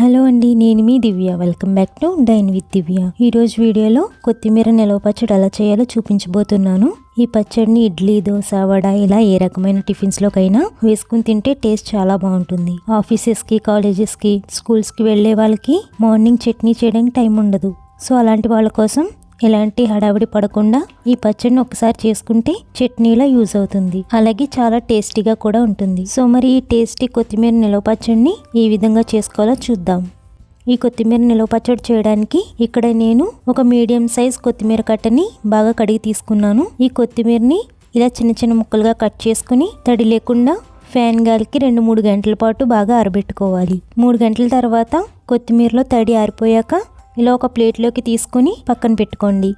Hello అండి నేను మీ Divya. Welcome back to dine with Divya ఈరోజు వీడియోలో కొత్తిమీర నిలవ పచ్చడి ఎలా చేయాలో చూపించబోతున్నాను. ఈ పచ్చడిని ఇడ్లీ దోశ వడ ఇలా ఏ రకమైన టిఫిన్స్ లోకైనా వేసుకుని తింటే టేస్ట్ చాలా బాగుంటుంది. ఆఫీసెస్కి కాలేజెస్కి స్కూల్స్కి వెళ్ళే వాళ్ళకి మార్నింగ్ చట్నీ చేయడానికి టైం ఉండదు. సో అలాంటి వాళ్ళ కోసం ఎలాంటి హడావిడి పడకుండా ఈ పచ్చడిని ఒకసారి చేసుకుంటే చట్నీలా యూజ్ అవుతుంది. అలాగే చాలా టేస్టీగా కూడా ఉంటుంది. సో మరి ఈ టేస్టీ కొత్తిమీర నిలవ పచ్చడిని ఏ విధంగా చేసుకోవాలో చూద్దాం. ఈ కొత్తిమీర నిలవ పచ్చడి చేయడానికి ఇక్కడ నేను ఒక మీడియం సైజ్ కొత్తిమీర కట్టని బాగా కడిగి తీసుకున్నాను. ఈ కొత్తిమీరని ఇలా చిన్న చిన్న ముక్కలుగా కట్ చేసుకుని తడి లేకుండా ఫ్యాన్ గాలికి రెండు మూడు గంటల పాటు బాగా ఆరబెట్టుకోవాలి. మూడు గంటల తర్వాత కొత్తిమీరలో తడి ఆరిపోయాక ఇలా ఒక ప్లేట్లోకి తీసుకుని పక్కన పెట్టుకోండి.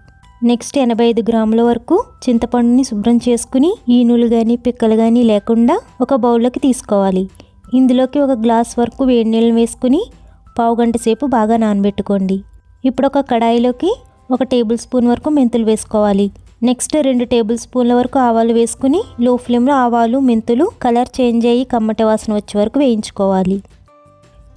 నెక్స్ట్ ఎనభై ఐదు గ్రాముల వరకు చింతపండుని శుభ్రం చేసుకుని ఈనులు కానీ పిక్కలు కానీ లేకుండా ఒక బౌల్లోకి తీసుకోవాలి. ఇందులోకి ఒక గ్లాస్ వరకు వేడి నీళ్ళని వేసుకుని పావు గంట సేపు బాగా నానబెట్టుకోండి. ఇప్పుడు ఒక కడాయిలోకి ఒక టేబుల్ స్పూన్ వరకు మెంతులు వేసుకోవాలి. నెక్స్ట్ రెండు టేబుల్ స్పూన్ల వరకు ఆవాలు వేసుకుని లో ఫ్లేమ్లో ఆవాలు మెంతులు కలర్ చేంజ్ అయ్యి కమ్మటి వాసన వచ్చే వరకు వేయించుకోవాలి.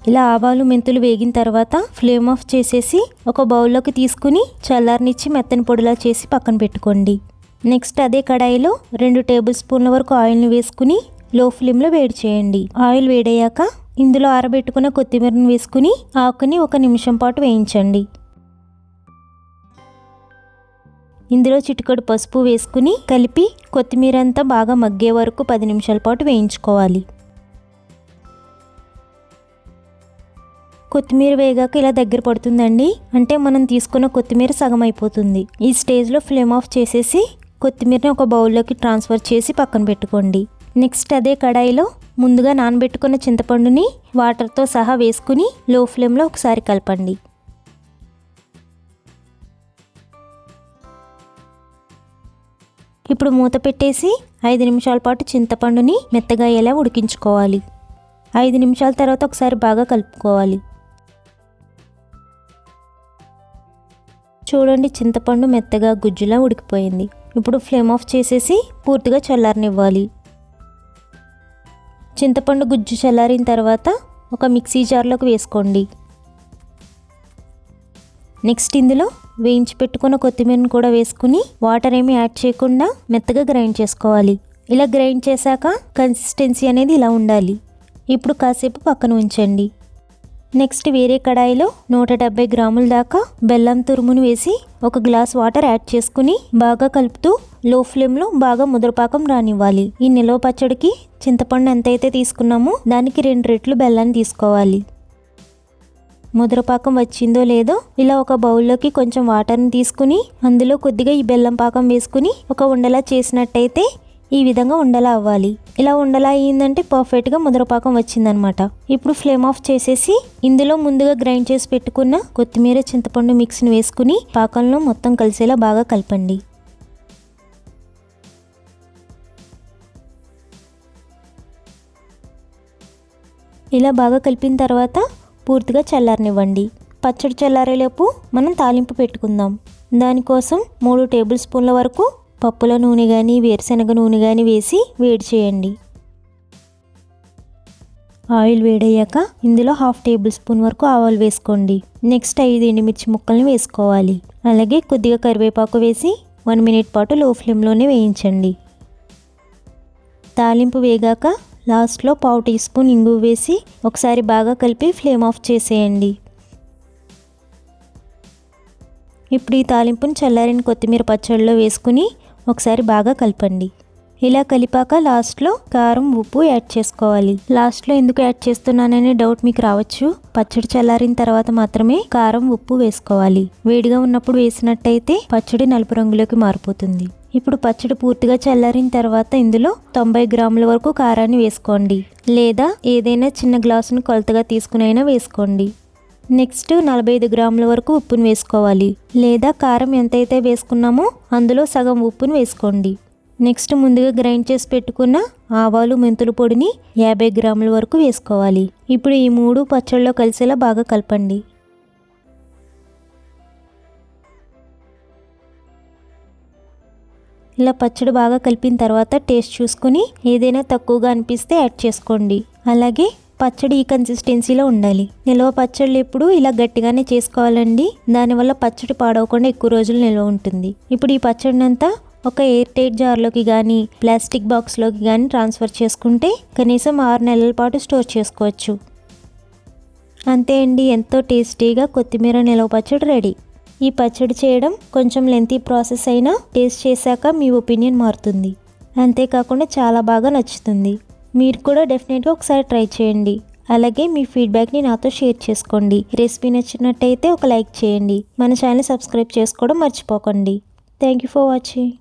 ఇలా ఆవాలు మెంతులు వేగిన తర్వాత ఫ్లేమ్ ఆఫ్ చేసేసి ఒక బౌల్లోకి తీసుకుని చల్లారనిచ్చి మెత్తని పొడిలా చేసి పక్కన పెట్టుకోండి. నెక్స్ట్ అదే కడాయిలో రెండు టేబుల్ స్పూన్ల వరకు ఆయిల్ని వేసుకుని లో ఫ్లేమ్లో వేడి చేయండి. ఆయిల్ వేడయ్యాక ఇందులో ఆరబెట్టుకున్న కొత్తిమీరను వేసుకుని ఆకుని ఒక నిమిషం పాటు వేయించండి. ఇందులో చిటికడు పసుపు వేసుకుని కలిపి కొత్తిమీర అంతా బాగా మగ్గే వరకు పది నిమిషాల పాటు వేయించుకోవాలి. కొత్తిమీర వేగాక ఇలా దగ్గర పడుతుందండి. అంటే మనం తీసుకున్న కొత్తిమీర సగం అయిపోతుంది. ఈ స్టేజ్లో ఫ్లేమ్ ఆఫ్ చేసేసి కొత్తిమీరని ఒక బౌల్లోకి ట్రాన్స్ఫర్ చేసి పక్కన పెట్టుకోండి. నెక్స్ట్ అదే కడాయిలో ముందుగా నానబెట్టుకున్న చింతపండుని వాటర్తో సహా వేసుకుని లో ఫ్లేమ్లో ఒకసారి కలపండి. ఇప్పుడు మూత పెట్టేసి ఐదు నిమిషాల పాటు చింతపండుని మెత్తగా అయ్యేలా ఉడికించుకోవాలి. ఐదు నిమిషాల తర్వాత ఒకసారి బాగా కలుపుకోవాలి. చూడండి చింతపండు మెత్తగా గుజ్జులా ఉడికిపోయింది. ఇప్పుడు ఫ్లేమ్ ఆఫ్ చేసేసి పూర్తిగా చల్లారనివ్వాలి. చింతపండు గుజ్జు చల్లారిన తర్వాత ఒక మిక్సీ జార్లోకి వేసుకోండి. నెక్స్ట్ ఇందులో వేయించి పెట్టుకున్న కొత్తిమీరను కూడా వేసుకుని వాటర్ ఏమి యాడ్ చేయకుండా మెత్తగా గ్రైండ్ చేసుకోవాలి. ఇలా గ్రైండ్ చేశాక కన్సిస్టెన్సీ అనేది ఇలా ఉండాలి. ఇప్పుడు కాసేపు పక్కన ఉంచండి. నెక్స్ట్ వేరే కడాయిలో నూట డెబ్బై గ్రాముల దాకా బెల్లం తురుమును వేసి ఒక గ్లాస్ వాటర్ యాడ్ చేసుకుని బాగా కలుపుతూ లో ఫ్లేమ్లో బాగా ముద్రపాకం రానివ్వాలి. ఈ నిలవ పచ్చడికి చింతపండు ఎంతైతే తీసుకున్నామో దానికి రెండు రెట్లు బెల్లాన్ని తీసుకోవాలి. ముద్రపాకం వచ్చిందో లేదో ఇలా ఒక బౌల్లోకి కొంచెం వాటర్ని తీసుకుని అందులో కొద్దిగా ఈ బెల్లం పాకం వేసుకుని ఒక ఉండలా చేసినట్టయితే ఈ విధంగా ఉండలా అవ్వాలి. ఇలా ఉండలా అయ్యిందంటే పర్ఫెక్ట్గా ముద్రపాకం వచ్చిందనమాట. ఇప్పుడు ఫ్లేమ్ ఆఫ్ చేసేసి ఇందులో ముందుగా గ్రైండ్ చేసి పెట్టుకున్న కొత్తిమీర చింతపండు మిక్స్ని వేసుకుని పాకంలో మొత్తం కలిసేలా బాగా కలపండి. ఇలా బాగా కలిపిన తర్వాత పూర్తిగా చల్లారనివ్వండి. పచ్చడి చల్లారేలోపు మనం తాలింపు పెట్టుకుందాం. దానికోసం మూడు టేబుల్ స్పూన్ల వరకు పప్పుల నూనె కానీ వేరుశనగ నూనె కానీ వేసి వేడి చేయండి. ఆయిల్ వేడయ్యాక ఇందులో హాఫ్ టేబుల్ స్పూన్ వరకు ఆవాలు వేసుకోండి. నెక్స్ట్ ఐదు ఎండుమిర్చి ముక్కల్ని వేసుకోవాలి. అలాగే కొద్దిగా కరివేపాకు వేసి వన్ మినిట్ పాటు లో ఫ్లేమ్లోనే వేయించండి. తాలింపు వేగాక లాస్ట్లో పావు టీ స్పూన్ ఇంగు వేసి ఒకసారి బాగా కలిపి ఫ్లేమ్ ఆఫ్ చేసేయండి. ఇప్పుడు ఈ తాలింపుని చల్లారిన కొత్తిమీర పచ్చడిలో వేసుకుని ఒకసారి బాగా కలపండి. ఇలా కలిపాక లాస్ట్లో కారం ఉప్పు యాడ్ చేసుకోవాలి. లాస్ట్లో ఎందుకు యాడ్ చేస్తున్నాననే డౌట్ మీకు రావచ్చు. పచ్చడి చల్లారిన తర్వాత మాత్రమే కారం ఉప్పు వేసుకోవాలి. వేడిగా ఉన్నప్పుడు వేసినట్టయితే పచ్చడి నలుపు రంగులోకి మారిపోతుంది. ఇప్పుడు పచ్చడి పూర్తిగా చల్లారిన తర్వాత ఇందులో తొంభై గ్రాముల వరకు కారాన్ని వేసుకోండి. లేదా ఏదైనా చిన్న గ్లాసును కొలతగా తీసుకునైనా వేసుకోండి. నెక్స్ట్ నలభై ఐదు గ్రాముల వరకు ఉప్పును వేసుకోవాలి. లేదా కారం ఎంతైతే వేసుకున్నామో అందులో సగం ఉప్పును వేసుకోండి. నెక్స్ట్ ముందుగా గ్రైండ్ చేసి పెట్టుకున్న ఆవాలు మెంతుల పొడిని యాభై గ్రాముల వరకు వేసుకోవాలి. ఇప్పుడు ఈ మూడు పచ్చళ్ళలో కలిసేలా బాగా కలపండి. ఇలా పచ్చడి బాగా కలిపిన తర్వాత టేస్ట్ చూసుకుని ఏదైనా తక్కువగా అనిపిస్తే యాడ్ చేసుకోండి. అలాగే పచ్చడి ఈ కన్సిస్టెన్సీలో ఉండాలి. నిల్వ పచ్చళ్ళు ఎప్పుడు ఇలా గట్టిగానే చేసుకోవాలండి. దానివల్ల పచ్చడి పాడవకుండా ఎక్కువ రోజులు నిల్వ ఉంటుంది. ఇప్పుడు ఈ పచ్చడినంతా ఒక ఎయిర్ టైట్ జార్లోకి కానీ ప్లాస్టిక్ బాక్స్లోకి కానీ ట్రాన్స్ఫర్ చేసుకుంటే కనీసం ఆరు నెలల పాటు స్టోర్ చేసుకోవచ్చు. అంతే అండి. ఎంతో టేస్టీగా కొత్తిమీర నిలవ పచ్చడి రెడీ. ఈ పచ్చడి చేయడం కొంచెం లెంతీ ప్రాసెస్ అయినా టేస్ట్ చేశాక మీ ఒపీనియన్ మారుతుంది. అంతేకాకుండా చాలా బాగా నచ్చుతుంది. మీరు కూడా డెఫినెట్గా ఒకసారి ట్రై చేయండి. అలాగే మీ ఫీడ్బ్యాక్ని నాతో షేర్ చేసుకోండి. రెసిపీ నచ్చినట్టయితే ఒక లైక్ చేయండి. మన ఛానల్ సబ్స్క్రైబ్ చేసుకోవడం మర్చిపోకండి. Thank you for watching